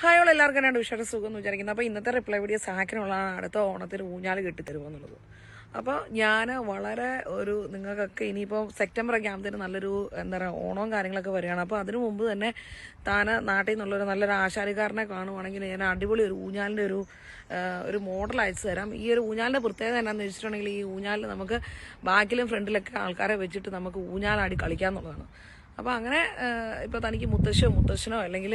Hi all എല്ലാവർക്കും എന്നാണ് വിഷയുടെ സുഖം എന്ന് വിചാരിക്കുന്നത് അപ്പോൾ ഇന്നത്തെ റിപ്ലൈ വീഡിയോ സാക്കിനുള്ളതാണ് അടുത്ത ഓണത്തിന് ഊഞ്ഞാൽ കെട്ടിത്തരുമെന്നുള്ളത്. അപ്പോൾ ഞാൻ വളരെ ഒരു നിങ്ങൾക്കൊക്കെ ഇനിയിപ്പോൾ സെപ്റ്റംബർ ഒക്കെ നല്ലൊരു എന്താ പറയുക ഓണവും കാര്യങ്ങളൊക്കെ വരികയാണ്. അപ്പോൾ അതിനു മുമ്പ് തന്നെ താൻ നാട്ടിൽ നിന്നുള്ളൊരു നല്ലൊരു ആശാരിക്കാരനെ കാണുവാണെങ്കിൽ ഞാൻ അടിപൊളി ഒരു ഊഞ്ഞാലിന്റെ ഒരു ഒരു മോഡൽ അയച്ചു തരാം. ഈ ഒരു ഊഞ്ഞാലിന്റെ പ്രത്യേകത എന്നാന്ന് വെച്ചിട്ടുണ്ടെങ്കിൽ ഈ ഊഞ്ഞാലിൽ നമുക്ക് ബാക്കിലും ഫ്രണ്ടിലൊക്കെ ആൾക്കാരെ വെച്ചിട്ട് നമുക്ക് ഊഞ്ഞാലാടി കളിക്കാമെന്നുള്ളതാണ് അപ്പോൾ അങ്ങനെ ഇപ്പോൾ തനിക്ക് മുത്തശ്ശോ മുത്തശ്ശനോ അല്ലെങ്കിൽ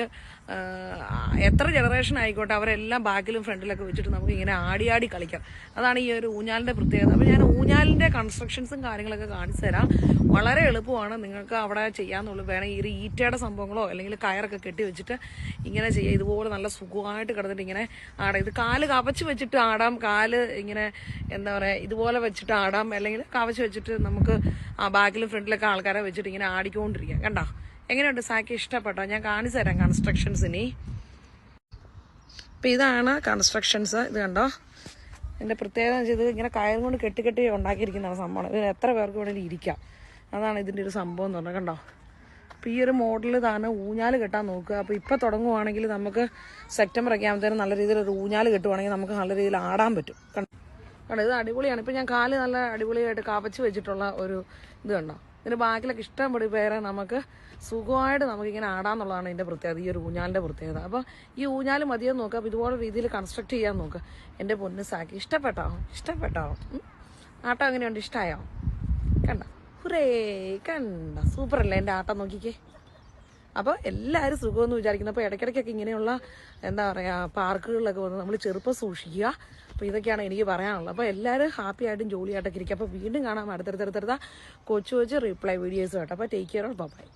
എത്ര ജനറേഷൻ ആയിക്കോട്ടെ അവരെല്ലാം ബാക്കിലും ഫ്രണ്ടിലൊക്കെ വെച്ചിട്ട് നമുക്ക് ഇങ്ങനെ ആടി ആടി കളിക്കാം. അതാണ് ഈ ഒരു ഊഞ്ഞാലിന്റെ പ്രത്യേകത. അപ്പോൾ ഞാൻ ഊഞ്ഞാലിന്റെ കൺസ്ട്രക്ഷൻസും കാര്യങ്ങളൊക്കെ കാണിച്ചു തരാം. വളരെ എളുപ്പമാണ് നിങ്ങൾക്ക് അവിടെ ചെയ്യാമെന്നുള്ളൂ വേണമെങ്കിൽ ഈ ഒരു ഈറ്റയുടെ സംഭവങ്ങളോ അല്ലെങ്കിൽ കയറൊക്കെ കെട്ടി വെച്ചിട്ട് ഇങ്ങനെ ചെയ്യുക ഇതുപോലെ നല്ല സുഖമായിട്ട് കിടന്നിട്ട് ഇങ്ങനെ ആടാം. ഇത് കാൽ കവച്ച് വെച്ചിട്ട് ആടാം. കാൽ ഇങ്ങനെ എന്താ പറയുക ഇതുപോലെ വെച്ചിട്ട് ആടാം. അല്ലെങ്കിൽ കവച്ച് വെച്ചിട്ട് നമുക്ക് ബാക്കിലും ഫ്രണ്ടിലൊക്കെ ആൾക്കാരെ വെച്ചിട്ട് ഇങ്ങനെ ആടിക്കൊണ്ടിരിക്കുക കണ്ടോ? എങ്ങനെയുണ്ട്? സാക്കി ഇഷ്ടപ്പെട്ടോ? ഞാൻ കാണിച്ചു തരാം കൺസ്ട്രക്ഷൻസ് ഇനി. അപ്പം ഇതാണ് കൺസ്ട്രക്ഷൻസ് ഇത് കണ്ടോ? എന്റെ പ്രത്യേകത ഇത് ഇങ്ങനെ കയറും കൊണ്ട് കെട്ടിക്കെട്ടി കെട്ടി ഉണ്ടാക്കിയിരിക്കുന്നതാണ് സംഭവം. ഇത് എത്ര പേർക്ക് വേണമെങ്കിലും ഇരിക്കാം. അതാണ് ഇതിന്റെ ഒരു സംഭവം എന്ന് പറഞ്ഞാൽ കണ്ടോ? അപ്പോൾ ഈ ഒരു മോഡൽ താനെ ഊഞ്ഞാൽ കെട്ടാൻ നോക്കുക. അപ്പോൾ ഇപ്പോൾ തുടങ്ങുവാണെങ്കിൽ നമുക്ക് സെപ്റ്റംബർ ഒക്കെ ആകുമ്പോഴത്തേനും നല്ല രീതിയിൽ ഒരു ഊഞ്ഞാൽ കെട്ടുവാണെങ്കിൽ നമുക്ക് നല്ല രീതിയിൽ ആടാൻ പറ്റും. കണ്ടോ ഇത് അടിപൊളിയാണ്. ഇപ്പം ഞാൻ കാൽ നല്ല അടിപൊളിയായിട്ട് കവച്ച് വെച്ചിട്ടുള്ള ഒരു ഇത് കണ്ടോ? ഇതിന് ബാക്കിലൊക്കെ ഇഷ്ടംപടി പേരെ നമുക്ക് സുഖമായിട്ട് നമുക്കിങ്ങനെ ആടാന്നുള്ളതാണ് ഇതിന്റെ പ്രത്യേകത ഈ ഒരു ഊഞ്ഞാലിന്റെ പ്രത്യേകത. അപ്പോൾ ഈ ഊഞ്ഞാൽ മതിയെന്ന് നോക്കുക അപ്പോൾ ഇതുപോലെ രീതിയിൽ കൺസ്ട്രക്ട് ചെയ്യാൻ നോക്കുക എന്റെ പൊന്ന് സാക്കി ഇഷ്ടപ്പെട്ടോ? ഇഷ്ടപ്പെട്ടോ? ആട്ടം എങ്ങനെയുണ്ട്? ഇഷ്ടമായോ കണ്ട? ഹുറേ കണ്ട? സൂപ്പറല്ലേ എന്റെ ആട്ടം നോക്കിക്കേ. അപ്പോൾ എല്ലാവരും സുഖമെന്ന് വിചാരിക്കുന്നു. അപ്പോൾ ഇടയ്ക്കിടയ്ക്കൊക്കെ ഇങ്ങനെയുള്ള എന്താ പറയുക പാർക്കുകളിലൊക്കെ വന്ന് നമ്മൾ ചെറുപ്പം സൂക്ഷിക്കുക. അപ്പോൾ ഇതൊക്കെയാണ് എനിക്ക് പറയാനുള്ളത്. അപ്പോൾ എല്ലാവരും ഹാപ്പി ആയിട്ടും ജോലിയായിട്ടൊക്കെ ഇരിക്കുക. അപ്പോൾ വീണ്ടും കാണാം അടുത്തടുത്തടുത്തടുത്ത കൊച്ചു കൊച്ചു റിപ്ലൈ വീഡിയോസ് കേട്ടോ അപ്പോൾ ടേക്ക് കെയർ ബൈ